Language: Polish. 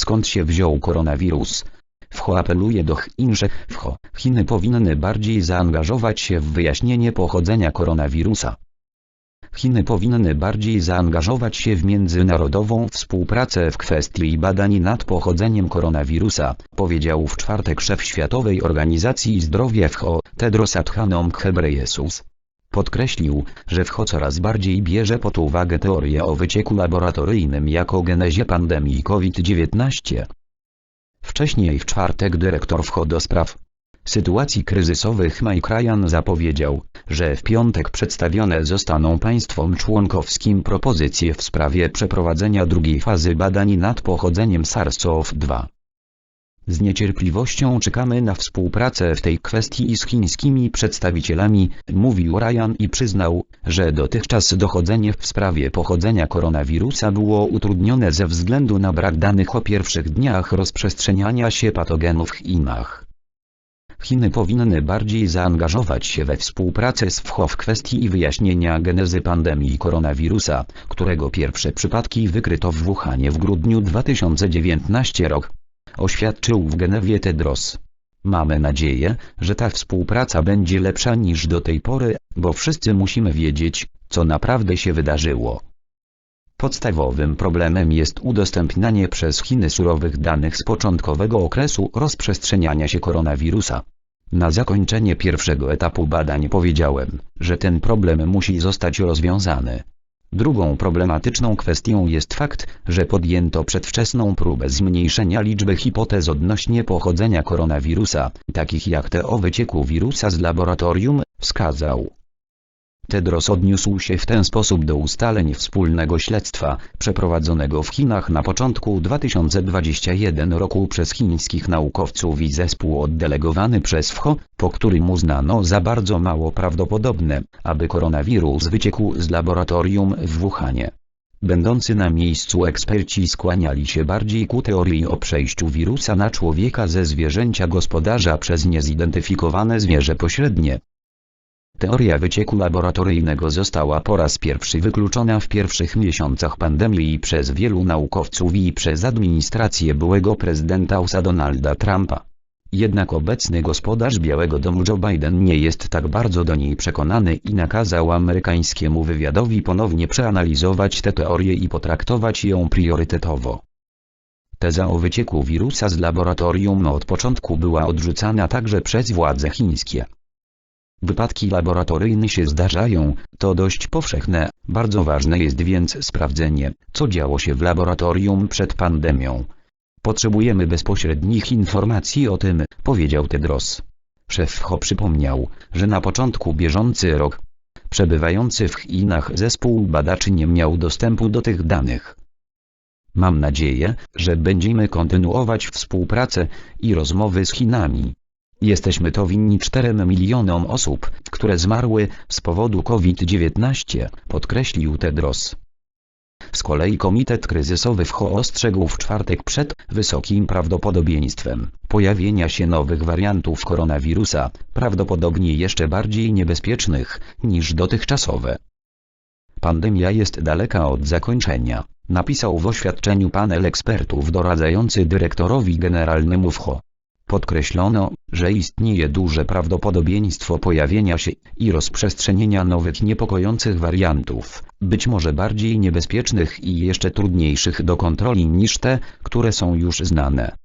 skąd się wziął koronawirus. WHO apeluje do Chin, że WHO, Chiny powinny bardziej zaangażować się w wyjaśnienie pochodzenia koronawirusa. Chiny powinny bardziej zaangażować się w międzynarodową współpracę w kwestii badań nad pochodzeniem koronawirusa, powiedział w czwartek szef Światowej Organizacji Zdrowia WHO, Tedros Adhanom Ghebreyesus. Podkreślił, że WHO coraz bardziej bierze pod uwagę teorię o wycieku laboratoryjnym jako genezie pandemii COVID-19. Wcześniej w czwartek dyrektor WHO do spraw sytuacji kryzysowych Mike Ryan zapowiedział, że w piątek przedstawione zostaną państwom członkowskim propozycje w sprawie przeprowadzenia drugiej fazy badań nad pochodzeniem SARS-CoV-2. Z niecierpliwością czekamy na współpracę w tej kwestii z chińskimi przedstawicielami, mówił Ryan i przyznał, że dotychczas dochodzenie w sprawie pochodzenia koronawirusa było utrudnione ze względu na brak danych o pierwszych dniach rozprzestrzeniania się patogenu w Chinach. Chiny powinny bardziej zaangażować się we współpracę z WHO w kwestii wyjaśnienia genezy pandemii koronawirusa, którego pierwsze przypadki wykryto w Wuhanie w grudniu 2019 rok. Oświadczył w Genewie Tedros. Mamy nadzieję, że ta współpraca będzie lepsza niż do tej pory, bo wszyscy musimy wiedzieć, co naprawdę się wydarzyło. Podstawowym problemem jest udostępnianie przez Chiny surowych danych z początkowego okresu rozprzestrzeniania się koronawirusa. Na zakończenie pierwszego etapu badań powiedziałem, że ten problem musi zostać rozwiązany. Drugą problematyczną kwestią jest fakt, że podjęto przedwczesną próbę zmniejszenia liczby hipotez odnośnie pochodzenia koronawirusa, takich jak te o wycieku wirusa z laboratorium, wskazał. Tedros odniósł się w ten sposób do ustaleń wspólnego śledztwa, przeprowadzonego w Chinach na początku 2021 roku przez chińskich naukowców i zespół oddelegowany przez WHO, po którym uznano za bardzo mało prawdopodobne, aby koronawirus wyciekł z laboratorium w Wuhanie. Będący na miejscu eksperci skłaniali się bardziej ku teorii o przejściu wirusa na człowieka ze zwierzęcia gospodarza przez niezidentyfikowane zwierzę pośrednie. Teoria wycieku laboratoryjnego została po raz pierwszy wykluczona w pierwszych miesiącach pandemii przez wielu naukowców i przez administrację byłego prezydenta USA Donalda Trumpa. Jednak obecny gospodarz Białego Domu Joe Biden nie jest tak bardzo do niej przekonany i nakazał amerykańskiemu wywiadowi ponownie przeanalizować tę teorię i potraktować ją priorytetowo. Teza o wycieku wirusa z laboratorium od początku była odrzucana także przez władze chińskie. Wypadki laboratoryjne się zdarzają, to dość powszechne, bardzo ważne jest więc sprawdzenie, co działo się w laboratorium przed pandemią. Potrzebujemy bezpośrednich informacji o tym, powiedział Tedros. Szef WHO przypomniał, że na początku bieżący rok, przebywający w Chinach zespół badaczy nie miał dostępu do tych danych. Mam nadzieję, że będziemy kontynuować współpracę i rozmowy z Chinami. Jesteśmy to winni 4 milionom osób, które zmarły z powodu COVID-19, podkreślił Tedros. Z kolei Komitet Kryzysowy WHO ostrzegł w czwartek przed wysokim prawdopodobieństwem pojawienia się nowych wariantów koronawirusa, prawdopodobnie jeszcze bardziej niebezpiecznych niż dotychczasowe. Pandemia jest daleka od zakończenia, napisał w oświadczeniu panel ekspertów doradzający dyrektorowi generalnemu WHO. Podkreślono, że istnieje duże prawdopodobieństwo pojawienia się i rozprzestrzenienia nowych niepokojących wariantów, być może bardziej niebezpiecznych i jeszcze trudniejszych do kontroli niż te, które są już znane.